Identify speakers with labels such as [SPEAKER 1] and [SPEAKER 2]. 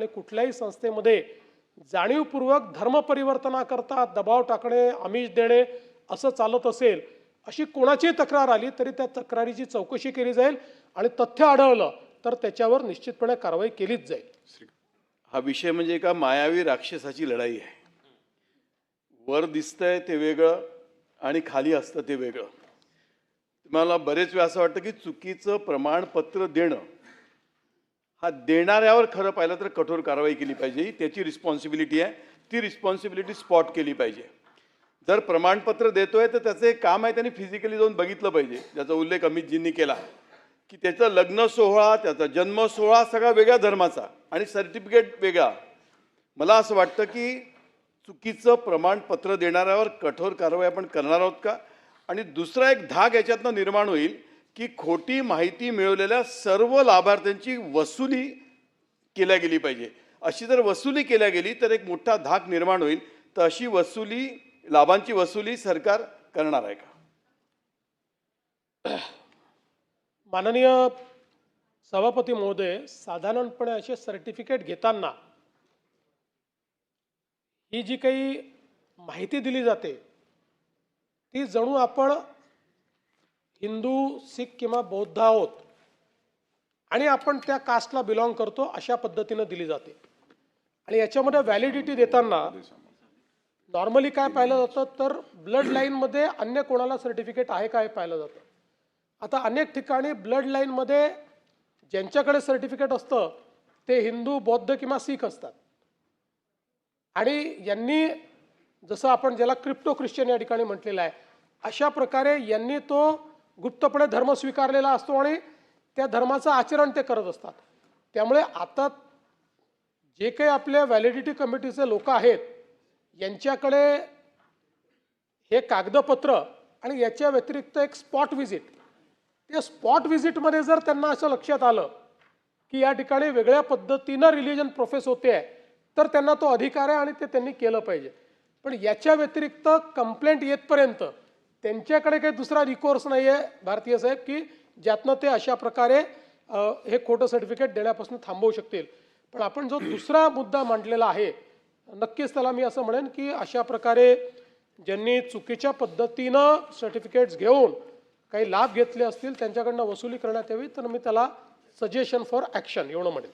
[SPEAKER 1] आणि कुठल्याही संस्थेमध्ये जाणीवपूर्वक धर्मपरिवर्तनाकरता दबाव टाकणे आमिष देणे असं चालत असेल अशी कोणाचीही तक्रार आली तरी त्या तक्रारीची चौकशी केली जाईल आणि तथ्य आढळलं तर त्याच्यावर निश्चितपणे कारवाई केलीच जाईल.
[SPEAKER 2] हा विषय म्हणजे एका मायावी राक्षसाची लढाई आहे. वर दिसतंय ते वेगळं आणि खाली असतं ते वेगळं. मला बरेच वेळा असं वाटतं की चुकीचं प्रमाणपत्र देणं हा देणाऱ्यावर खरं पाहिलं तर कठोर कारवाई केली पाहिजे. त्याची रिस्पॉन्सिबिलिटी आहे. ती रिस्पॉन्सिबिलिटी स्पॉट केली पाहिजे. जर प्रमाणपत्र देतोय तर त्याचं एक काम आहे त्यांनी फिजिकली जाऊन बघितलं पाहिजे. ज्याचा उल्लेख अमितजींनी केला. की त्याचं लग्न सोहळा त्याचा जन्म सोहळा सगळा वेगळ्या धर्माचा आणि सर्टिफिकेट वेगळा. मला असं वाटतं की चुकीचं प्रमाणपत्र देणाऱ्यावर कठोर कारवाई आपण करणार आहोत का? आणि दुसरा एक धाग याच्यातनं निर्माण होईल. की खोटी माहिती मिळवलेल्या सर्व लाभार्थ्यांची वसुली केल्या गेली पाहिजे. अशी जर वसुली केल्या गेली तर एक मोठा धाक निर्माण होईल. तर अशी वसुली लाभांची वसुली सरकार करणार आहे का?
[SPEAKER 1] माननीय सभापती महोदय साधारणपणे असे सर्टिफिकेट घेताना ही जी काही माहिती दिली जाते ती जणू आपण हिंदू सिख किंवा बौद्ध आहोत आणि आपण त्या कास्टला बिलॉंग करतो अशा पद्धतीनं दिली जाते. आणि याच्यामध्ये व्हॅलिडिटी देताना नॉर्मली काय पाहिलं जातं तर ब्लड लाईनमध्ये अन्य कोणाला सर्टिफिकेट आहे काय पाहिलं जातं. आता अनेक ठिकाणी ब्लड लाईनमध्ये ज्यांच्याकडे सर्टिफिकेट असतं ते हिंदू बौद्ध किंवा सिख असतात. आणि यांनी जसं आपण ज्याला क्रिप्टो ख्रिश्चन या ठिकाणी म्हटलेलं आहे अशा प्रकारे यांनी तो गुप्तपणे धर्म स्वीकारलेला असतो आणि त्या धर्माचं आचरण ते करत असतात. त्यामुळे आता जे काही आपल्या व्हॅलिडिटी कमिटीचे लोक आहेत यांच्याकडे हे कागदपत्र आणि याच्या व्यतिरिक्त एक स्पॉट व्हिजिट त्या स्पॉट व्हिजिटमध्ये जर त्यांना असं लक्षात आलं की या ठिकाणी वेगळ्या पद्धतीनं रिलिजन प्रोफेस होते आहे तर त्यांना तो अधिकार आहे आणि ते त्यांनी केलं पाहिजे. पण याच्या व्यतिरिक्त कंप्लेंट येतपर्यंत त्यांच्याकडे काही दुसरा रिकोर्स नाही आहे भारतीय साहेब की ज्यातनं ते अशा प्रकारे हे खोटं सर्टिफिकेट देण्यापासून थांबवू शकतील. पण आपण जो दुसरा मुद्दा मांडलेला आहे नक्कीच त्याला मी असं म्हणेन की अशा प्रकारे ज्यांनी चुकीच्या पद्धतीनं सर्टिफिकेट्स घेऊन काही लाभ घेतले असतील त्यांच्याकडनं वसुली करण्यात यावी तर मी त्याला सजेशन फॉर ॲक्शन एवढं म्हणेन.